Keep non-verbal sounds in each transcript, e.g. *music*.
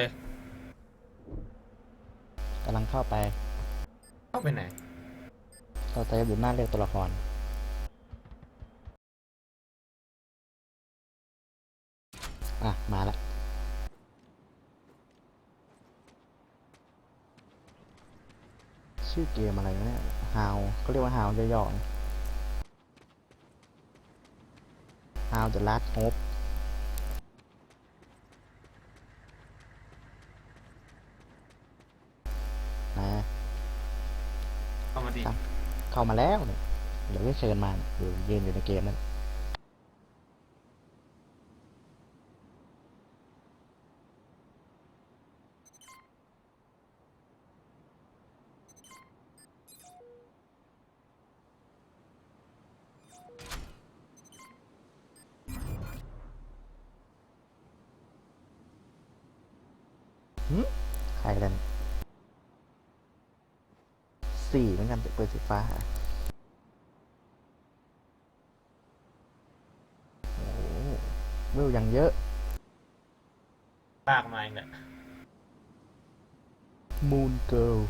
เลยกำลังเข้าไปเข้าไปไหนเราจะอยู่หน้าเรียกตัวละคร อะ มาแล้วชื่อเกมอะไรวะเนี่ยฮาวเขาเรียกว่าฮาวย่อๆฮาว the last hope นะ เข้ามาดิเข้ามาแล้วเนี่ยเดี๋ยวจะเชิญมาอยู่ยืนอยู่ในเกมนั่นหึใครกัน สี่เหมือนกันเปิดสีฟ้าโอ้โหวิวยังเยอะลากมาอีกแหละ Moon Girl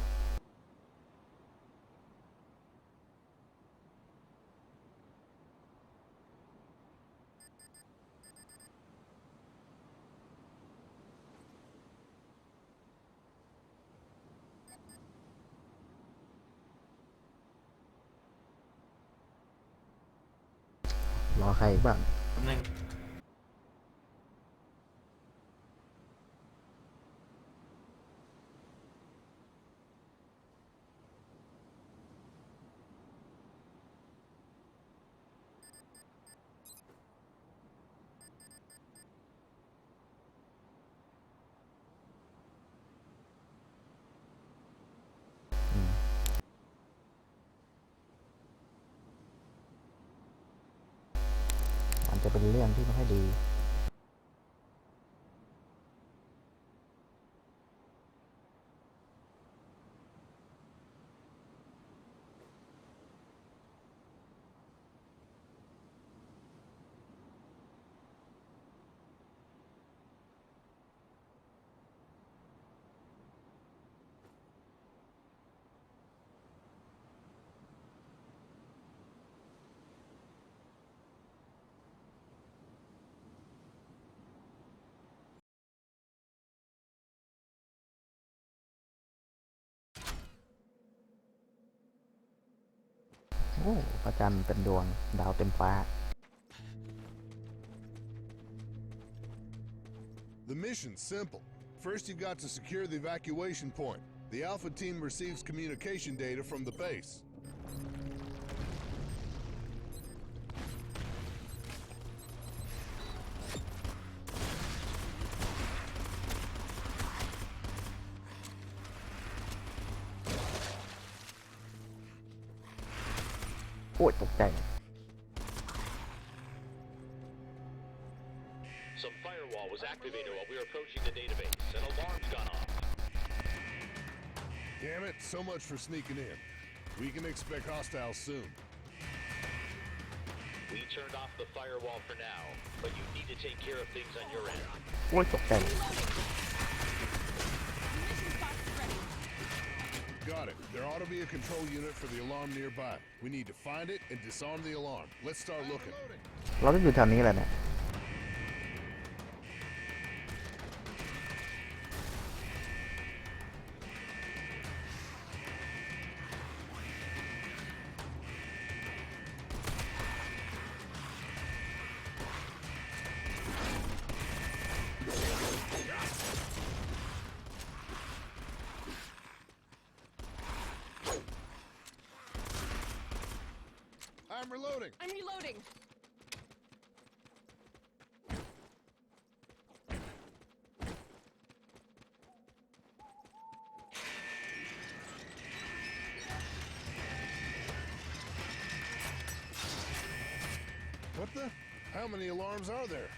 รอใครอีกบ้าง แป๊บนึง อืมมัน จะเป็นเรื่องที่ไม่ค่อยดี อ้พระจันทร์เป็นดวงดาวเต็มฟ้า The mission's simple. First, you've got to secure the evacuation point. The Alpha team receives communication data from the base. firewall was activated while we were approaching the database. An alarm's gone off. Damn it, so much for sneaking in. We can expect hostiles soon. We turned off the firewall for now, but you need to take care of things on your end. โอ้ยตกใจ Got it. There ought to be a control unit for the alarm nearby. We need to find it and disarm the alarm. Let's start looking. เราต้องอยู่แถวนี้แหละเนี่ย I'm reloading. I'm reloading. What the? How many alarms are there?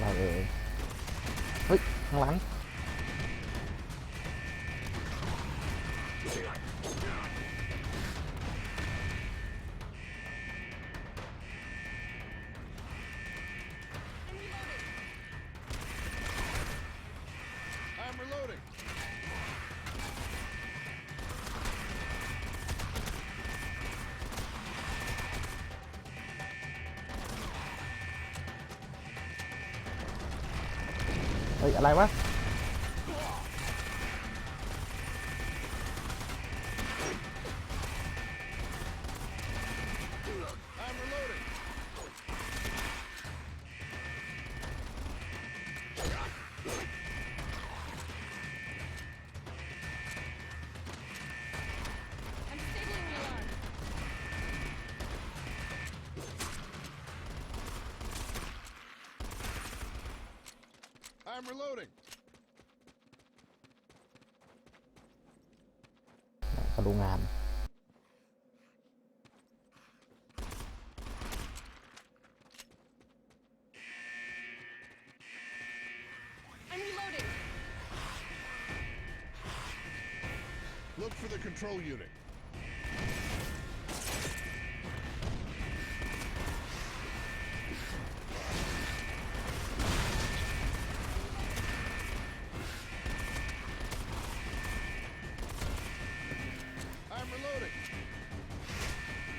เราเองเฮ้ย ข้างหลัง เฮ้ยอะไรวะ Look for the control unit. I'm reloading.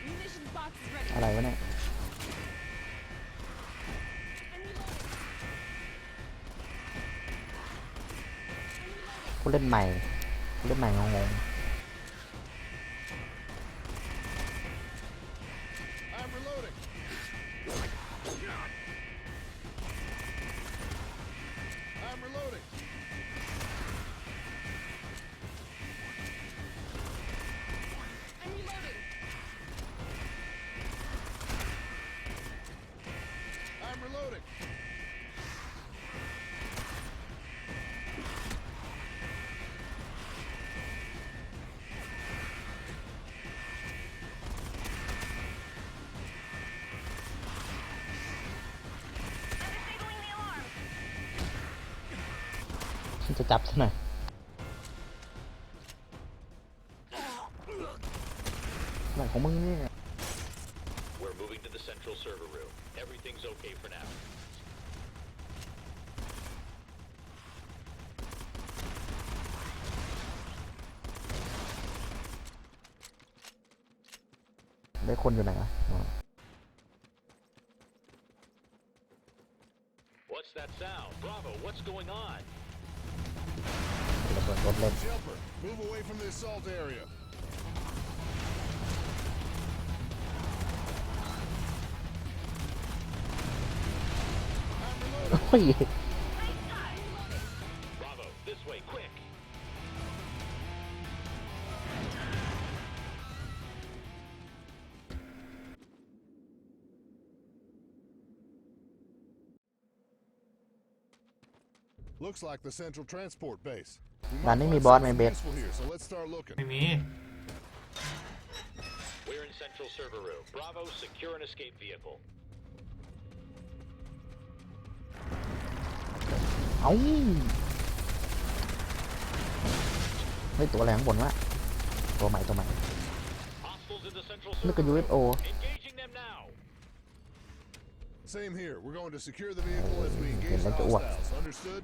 Munitions box is ready. อะไรวะเนี่ย I'm reloading. I'm reloading. ผู้เล่นใหม่ผู้เล่นใหม่งง reloading. I'm disabling the alarm. ๆฉันจะจับซะหน่อยอะไรของมึงเนี่ย We're moving to the central server room. Everything's okay for now. ได้คนอยู่ไหนวะอ๋อ What's that sound? Bravo, what's going on? ระเบิดรถเล่น Jumper, move away from the assault area. I'm reloading. โอ้ย Looks like the central transport base. We ร้าน might นี้มี find บอสไหม something เบส useful here, so let's start looking. ไม่มี We're in central server room. Bravo, secure an escape vehicle. เอ้าเฮ้ยตัวอะไรข้างบนวะ ตัวใหม่ตัวใหม่ Hostiles in the central Look server at room. UFO. Engaging them now. Same here. We're going to secure the vehicle as we engage the let's go. hostiles. Understood?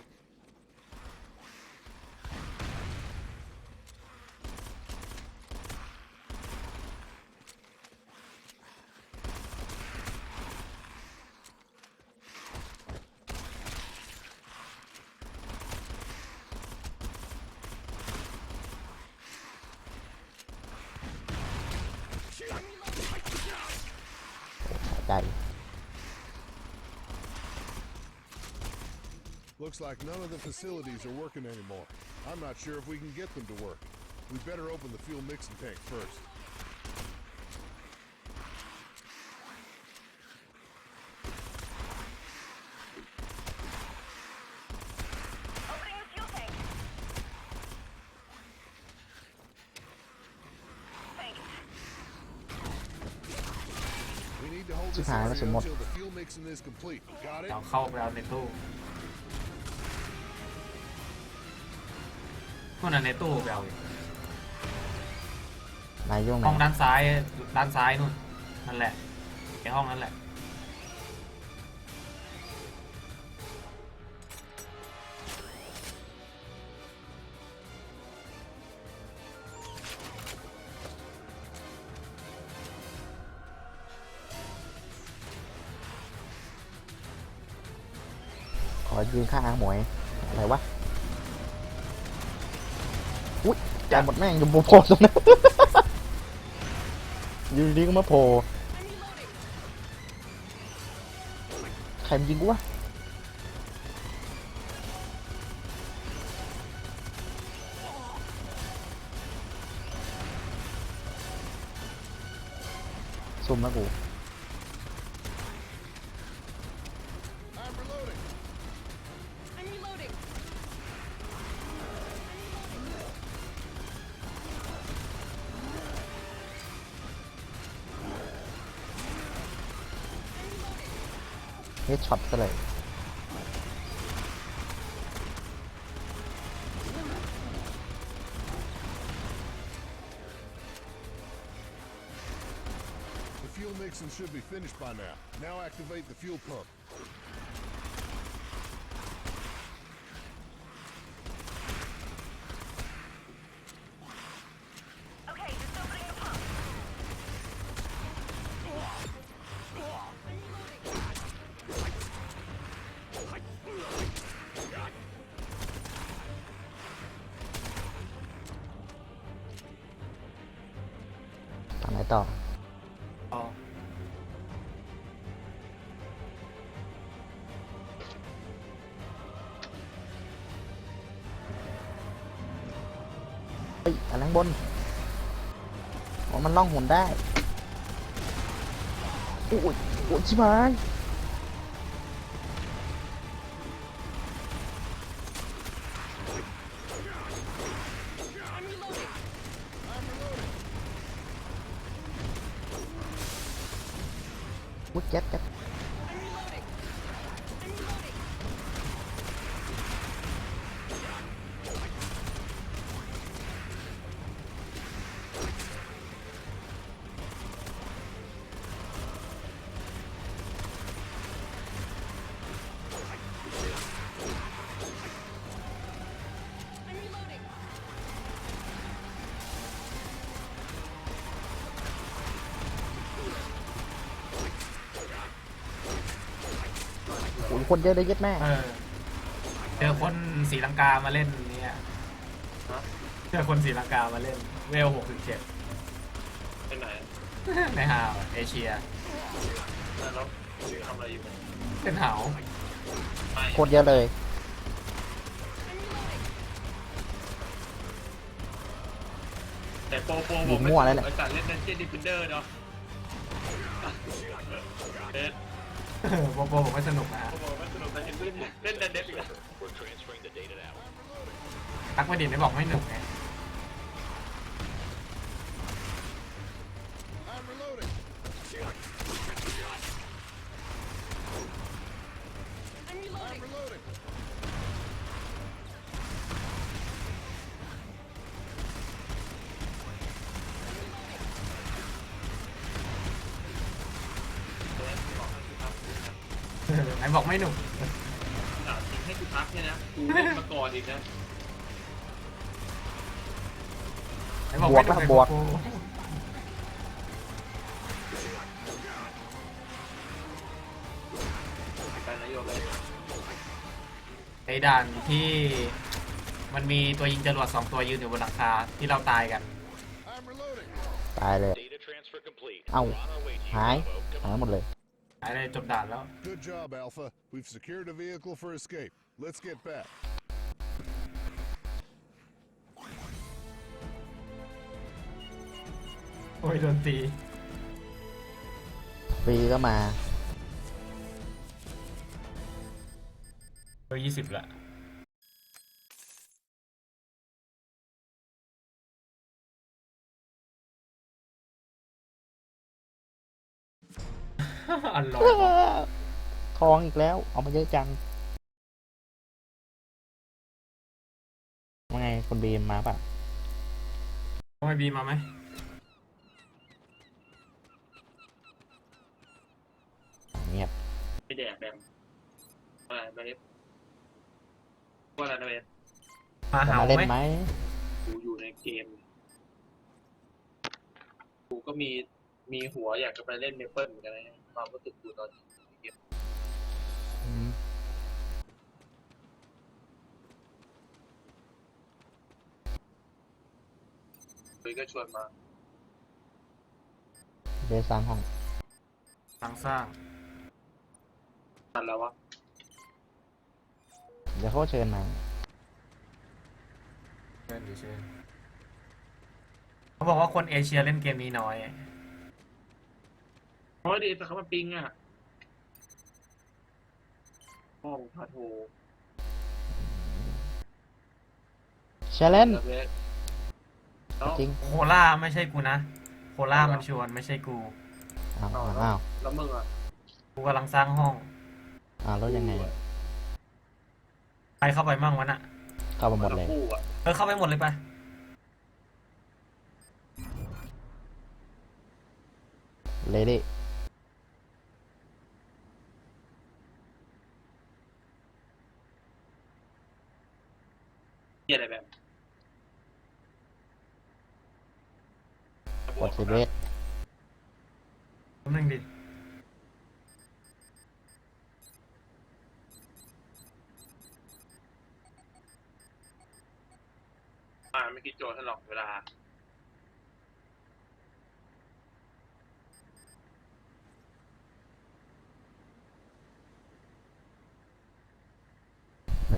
like none of the facilities are working anymore. I'm not sure if we can get them to work. We better open the fuel mixing tank first. Opening the fuel tank. Thanks. We need to hold this Chiếc hàng nó area số một. until the fuel mixing is complete. Got it? เราเข้าไปเอาในตู้ พวกนั้นในตู้เปเอาอยู่นายโยงไหนห้องด้านซ้ายด้านซ้ายนู่นนั่นแหละไอห้องนั้นแหละขอยืนข้างหมวยอะไรวะ อุ้ยจ่ายหมดแม่งอยู่โผล่ตรงนั้นอยู่ดีๆก็มาโผล่ใครมันยิงกูวะซุ่มแล้วกู ฮดช็อตซะเลย เฮ้ยอันนั้นบนอ๋อมันล่องหนได้โอ้ยโอ้ยชิบหายวุ้ยแก๊สแก๊ส คนเยอะเลยเย็ดแม่เออเจอคนศรีลังกามาเล่นเนี่ยเจอคนศรีลังกามาเล่น เวลหกสิบเจ็ดเป็นไหนในฮาวเอเชียแล้วทำอะไรอยู่เป็นเหาไม่โคตรเยอะเลยแต่โปรโปรยิงมั่วแล้วแหละไอ้สัตว์เล่นดันเจี้ยนดิฟเฟนเดอร์เนาะเล่น โปรโปรผมไม่สนุกนะฮะโปรโปรไม่สนุกแต่เห็นเล่นเล่นดันเดฟอีกแล้ว We're transferring the data now. ตักประดิษฐ์ไม่บอกไม่หนุกไง I'm reloading. I'm reloading. I'm reloading. บอกไม่หนุกถามจริงให้กูพักเนี่ยนะกูเล่นมาก่อนอีกนะไหนบอกไม่หนุกบวกไงบวกโปรการนายกเลยไอ้ด่านที่มันมีตัวยิงจรวดสองตัวยืนอยู่บนหลังคาที่เราตายกัน I'm reloading. ตายเลย Data transfer complete. Ow. We're on our way to you, หาย Bravo. หายหมดเลย หายเลยจบด่านแล้ว Good job, Alpha. We've secured a vehicle for escape. Let's get back. โอ้ยโดนตี ฟรีก็มา เบอร์ยี่สิบละ อร่อยว่ะทองอีกแล้ว เอามาเยอะจังว่าไงคนบีมมาปะต้องให้บีมาไหมเงียบไม่แดกแบมอะไรมาเล็บว่าอะไรนะเล็บมาจะหามาเล่นไหไหมมกูอยู่ในเกม กูก็มีมีหัวอยากจะไปเล่นเมเปิลเหมือนกันนะ ความรู้สึกกูตอนนี้คุก็ชวนมาเบสสามห้องทางสร้างทันแล้ววะเดี๋ยวเขาเชิญมาเชิญดิเชิญเขาบอกว่าคนเอเชียเล่นเกมนี้น้อย เพราะดีแต่เขามาปิงอะพ่อผมพาโทรเชลเลนเดี๋ยวเบสแล้วจริงโคล่าไม่ใช่กูนะ โคล่ามันชวนไม่ใช่กู อ้าวอ้าวอ้าวแล้วมึงอะกูกำลังสร้างห้อง อ้าวแล้วยังไงใครเข้าไปมั่งวะน่ะ เข้ามาหมดเลย คู่อะเออเข้าไปหมดเลยไปะเลดี้ เฮียอะไรแบบ กด สิเบสแป๊บนึงดิอ่าไม่คิดโจทย์ให้หรอกเวลา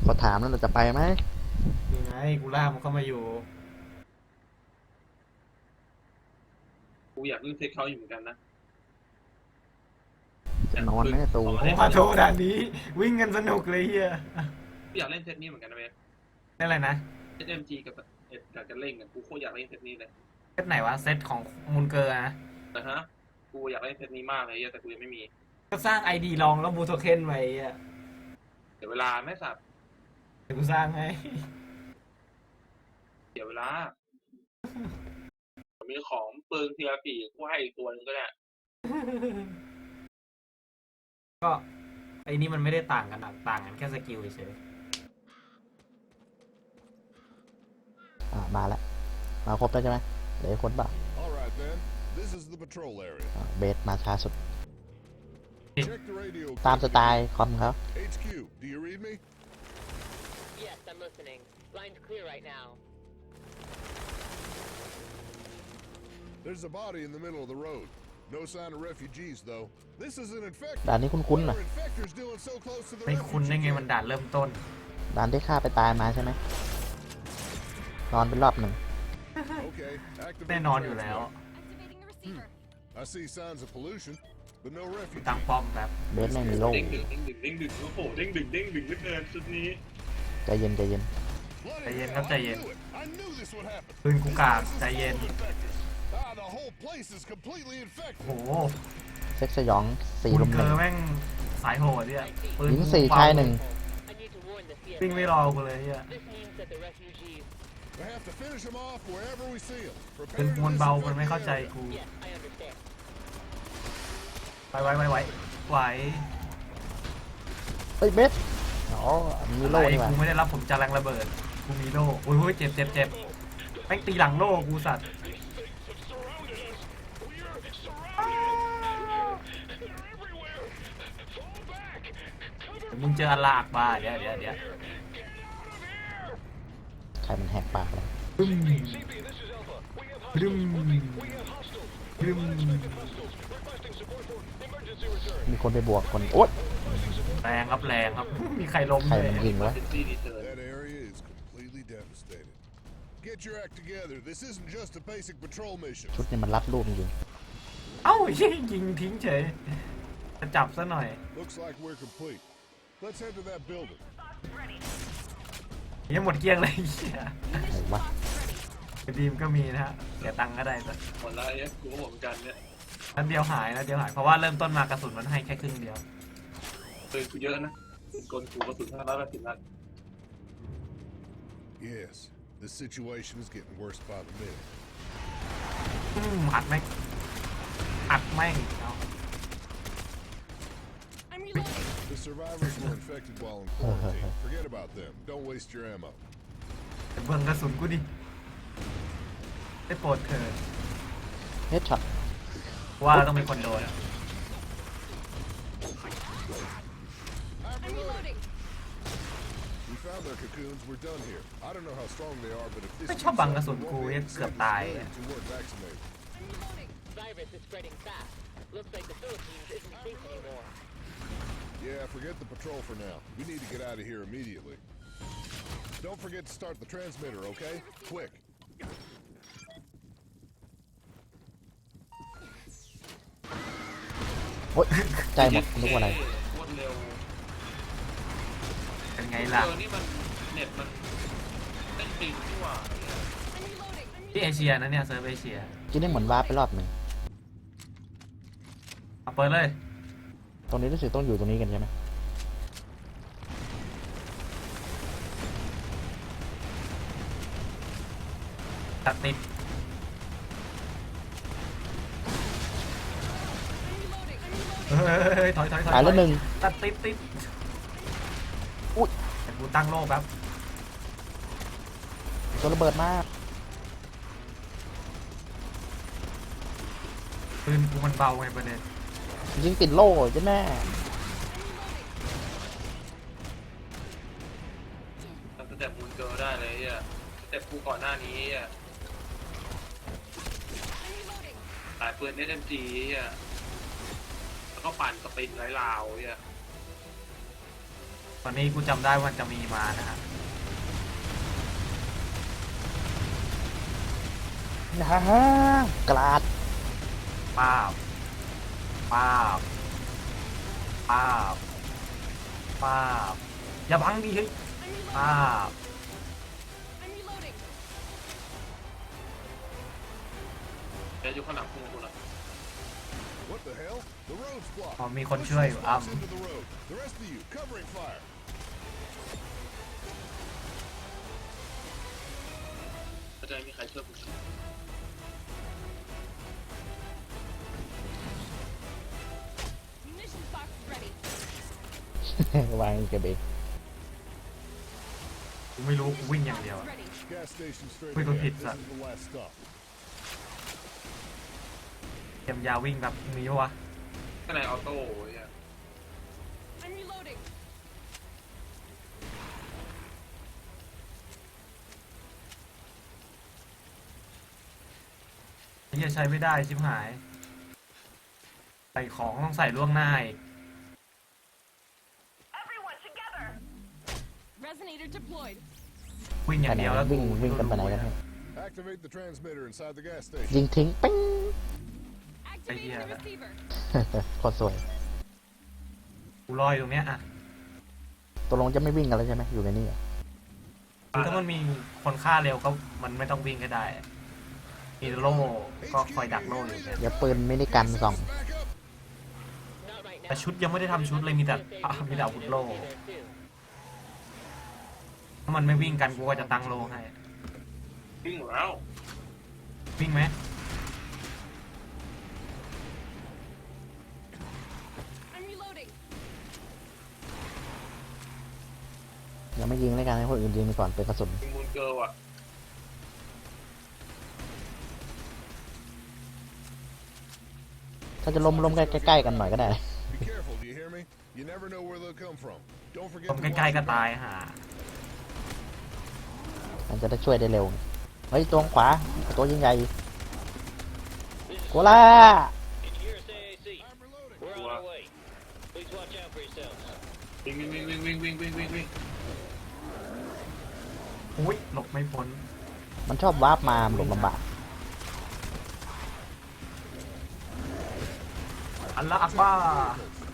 เขาถามแล้วเราจะไปไหมยังไงกูล่ากมันเข้ามาอยู่ อยากเล่นเทคเขาอยู่เหมือนกันนะจะนอนไหมตูโอ้มาโทษด่านนี้ วิ่งกันสนุกเลยเฮียกูอยากเล่นเซตนี้เหมือนกันนะเว้ยนี่อะไรนะเซตเอ็มจีกับเอ็ดกับกันเล่งกันกูโคตรอยากเล่นเซตนี้เลยเซตไหนวะเซตของมูลเกอร์นะนะฮะกูอยากเล่นเซตนี้มากเลยเหี้ยแต่กูยังไม่มี ก็สร้างไอดีลองแล้วบูโทเค็นไว้อะเดี๋ยวเวลาไม่สับเดี๋ยวกูสร้างให้เดี๋ยวเวลา มีของปืนเทียปีกกูให้อีกตัวนึงก็ได้ก็ไอ้นี่มันไม่ได้ต่างกันอะต่างกันแค่สกิลเฉยอ่ามาแล้วมาครบแล้วใช่ไหมเหลืออกคนบ้า All right then. This is the patrol area. เบสมาช้าสุด Check the radio. ตามสไตล์คอมเขา HQ, do you read me? Yes, I'm listening. Line's clear right now. There's a body in the middle of the road. No sign of refugees though. This is an infector. ด่านนี้คุ้นๆ What นะ are infectors doing so close to the ไม่คุ้นได้ refugee ไงมัน camp? ด่านเริ่มต้น ด่านที่ฆ่าไปตายมาใช่ไหมนอนเป็นรอบหนึ่ง Okay, activate แน่ the นอนอยู่แล้ว Activating the receiver. I see signs of pollution, but no ตั้ง refugees. ป้อมแบบเบสแม่งมีโล่เด้งดึงเด้งดึงเด้งดึงโอ้โหเด้งดึงเด้งดึงเหลือเกินชุดนี้ใจเย็นใจเย็น Bloody Tay yen, hell, ครับ I ใจเย็น knew it. I knew this would happen. ปืนกูกากใจเย็น Infectors. โอ้ infected. โหเซ็กสยองสี่มูลุลมเกหอนึ่งร์แม่งสายโหดเนี่ยปืนหญิงสี่ชายหนึ่ง I need to warn the วิ่ง CSI. ไม่รอกูเลยเนี่ย This means that the refugees. We have to finish them off wherever we see them. ปืนมวลเบามันไม่เข้าใจกู Yes, I understand. ไปไว้ไว้ไว้ไหวเฮ้ยเบสอ๋อมีโล่ไอ้นี่หว่ากูไม่ได้รับผมจะแรงระเบิด กูมีโล่โอ้ยโอ้ยเจ็บเจ็บเจ็บแม่งตีหลังโล่กูสัตว์ ยวมึงเจออลากบาเดี๋ยวเดี๋ยวเดี๋ยวใครมันแหกปากเลยบึ้มบึ้มบึ้มมีคนไปบวกคนโอ๊ยแรงครับแรงครับ มีใครล้มใครเลยมันยิงวะเซนซี่ดีเทิร์น That area is completely devastated. Get your act together. This isn't just a basic patrol mission. ชุดนี้มันรัดรูปจริงเอ้ายิงยิงทิ้งเฉยจะจับซะหน่อย Looks like we're complete. Let's head to that building. ยังหมดเกลี้ยงเลยเหี้ยไหนวะดีมก็มีนะฮะเสียตังค์ก็ได้แต่หมดแล้วไอ้กูก็บอกเหมือนกันเนี่ยนัดเดียวหายนัดเดียวหายเพราะว่าเริ่มต้นมากระสุนมันให้แค่ครึ่งเดียวปืนกูเยอะนะกลกูกระสุนห้าร้อยแปดสิบนัด Yes, the situation is getting worse by the minute. อืมอัดแม่งอัดแม่งเอา I'm reloading. The survivors were infected while in quarantine. Forget about them. Don't waste your ammo. แต่เบิ่งกระสุนกูดิได้โปรดเถิดเฮดช็อตว่าต้องมีคนโดน I'm I'm reloading. reloading. We found their cocoons, we're done here. I don't know how strong they are, but if this ไม่ชอบบังกระสุน keeps up, กู we เนี่ย won't be เกือบ able ตาย to อะ who weren't vaccinated. Virus is spreading fast. Looks like the Philippines isn't safe anymore. Yeah, forget the patrol for now. We need to get out of here immediately. Don't forget to start the transmitter, okay? Quick. โอ๊ยใจหมดนึกว่าอะไรโคตรเร็วเป็นไงล่ะ เออนี่มันเน็ตมันเล่นปิงที่หว่าเนี่ยที่เอเชียนะเนี่ยเซิร์ฟเอเชียกินได้เหมือนวาร์ปไปรอบหนึ่งเอาเปิดเลย ตรงนี้รู้สึกต้องอยู่ตรงนี้กันใช่ไหมตัดติดเฮ้ยถอยถอยถอยตายแล้วหนึ่ง ตัดติดติดอุ๊ยแต่กูตั้งโลกครับตัวระเบิดมากปืนกูมันเบาไงประเด็น ยิงติดโล่ใช่ไหมทำสเต็ปมูนเกิร์ลได้เลยอะสเต็ปกูก่อนหน้านี้อะขายปืน SMG อะแล้วก็ปั่นสปินไร้ลาวอะตอนนี้กูจำได้ว่ามันจะมีมานะครับนะฮะกราดป้าบ ป้าบป้าบป้าบอย่าบังดิเฮ้ยป้าบเดี๋ยวอยู่ข้างหลังกูกูละ What the hell? The road's blocked. อ๋อมีคนช่วยอยู่ Push อ้ํ those into the road. The rest of you, covering fire. ก็จะไม่มีใครช่วยกู วางเก็บเองกูไม่รู้กูวิ่งอย่างเดียวอะ Gas station straight Wait, ahead. repeat This that. is the last stop. เตรียมยาวิ่งแบบนี้วะข้างในออโต้อะไอ้เหี้ยใช้ไม่ได้ชิบหาย ใส่ของต้องใส่ล่วงหน้าอีก Resonator deployed. วิ่งอย่างเดียวแล้ววิ่งวิ่งกันไปไหนกันเนี่ย Activate the transmitter inside the gas station. ยิงทิ้งปิ้ง Activating yeah, the that- receiver. โคตรสวยกูลอยตรงเนี้ยอะตกลงจะไม่วิ่งกันแล้วใช่ไหมอยู่ในนี้เหรอคือถ้ามันมีคนฆ่าเร็วก็มันไม่ต้องวิ่งก็ได้มีโล่ก็คอยดักโล่อยู่เนี่ยเดี๋ยวปืนมินิกันส่อง Back up. Not right now. แต่ชุดยังไม่ได้ทำชุดเลยมีแต่อะมีแต่อาวุธโล่ There too. ถ้ามันไม่วิ่งกันกูก็จะตั้งโล่ให้ วิ่งหมดแล้ววิ่งไหม I'm reloading. ยังไม่ยิงเลยกันให้คนอื่นยิงไปก่อนเป็นกระสุนยิงมูนเกิร์ลอะถ้าจะล้มล้มใกล้ๆกันหน่อยก็ได้ Be careful, do you hear me? You never know where they'll come from. Don't forget ผม to ใก watch ล้ๆก็ your ตาย back. หา มันจะได้ช่วยได้เร็ว เฮ้ยตัวขวาตัวยิ่งใหญ่โกล่วิ่งวิ่งวิ่งวิ่งวิ่งวิ่งวิ่งโอุ้ยหลบไม่พ้นมันชอบวาร์ปมาหลบลำบากอันละอักบ้า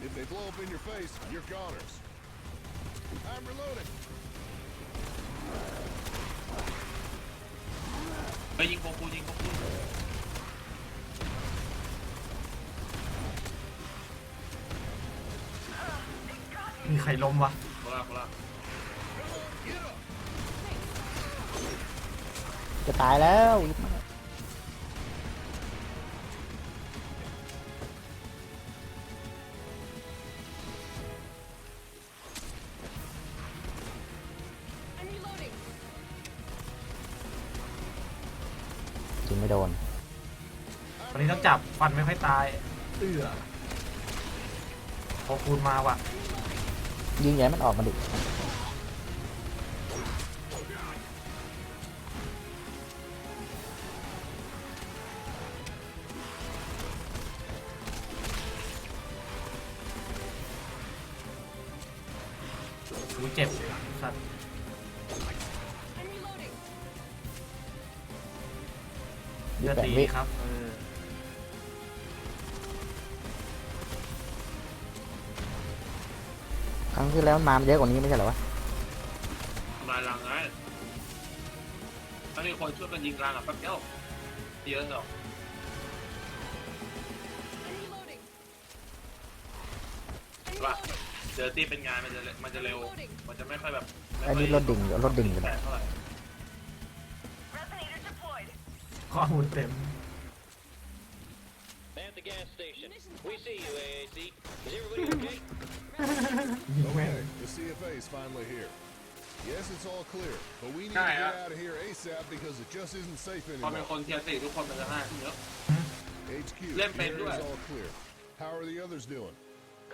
If ไปยิงโคกูยิงโคกูมีใครล้มวะโคลาโคลาจะตายแล้วยิบ ยิงไม่โดน ตอนนี้ต้องจับฟันไม่ค่อยตาย เอื้อโอคูณมาว่ะยิงใหญ่มันออกมาดิ เลือดแปดตีวิครับเออครั้งที่แล้วมันมาเยอะกว่านี้ไม่ใช่เหรอวะทำลายรังไงถ้ามีคนช่วยกันยิงรังอะแป๊บเดียวเยอะหรอก I'm reloading. I'm Right. reloading. เจอตีเป็นงานมันจะเร็วมันจะเร็ว มันจะไม่ค่อยแบบไม่อันค่อยนี้รถดิ่งอยู่รถดิ่งอยู่ แตนะกเท่าไหร่ ข้อมูลเต็ม At the gas station. We see you, AAC. Is everybody okay? *laughs* Okay, the CFA is finally here. Yes, it's all clear, but we need to Alright, get uh, out of here ASAP because it just isn't safe พอเป็น anymore. คนเทียร์สี่ทุกคนมันจะหน้าขึ้นเยอะ HQ, Let the me do area's it. all clear. How are the others doing?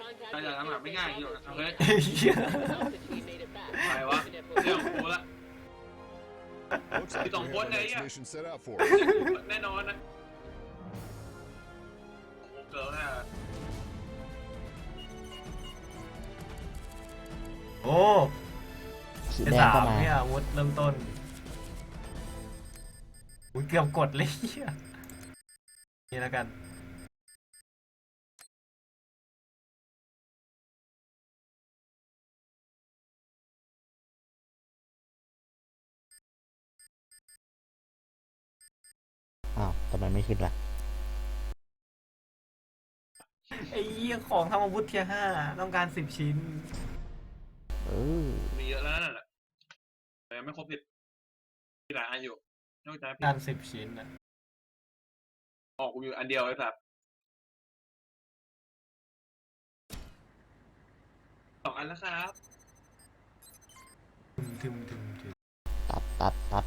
Contact ถ้าจะ with ทำแบบไม่ง่ายอย่างนี้หรอก Alpha เอาเฮ้ย team. เหี้ย Alpha team made it back. ใครวะ เรื่องกูละ *laughs* Looks like we don't have want our that next yet. mission set out for us. แน่นอนนะโอ้โหเกิร์ลน่ะโอ้สีไอ้แดงสาก็มมา เนี่ยอาวุธเริ่มต้นอุ้ยเกือบกดเลยเหี้ยนี่แล้วกัน อ้าวทำไมไม่ขึ้นล่ะไอ้เหี้ยของทำอาวุธเทียร์ห้าต้องการสิบชิ้น เออมีเยอะแล้วนั่นแหละแต่ยังไม่ครบผิดมีหลายอันอยู่นอกจากผิดการสิบชิ้นอะออกกูอยู่อันเดียวไอ้สัตว์สองอันแล้วครับทึมทึมทึมทึมตัดตัดตัด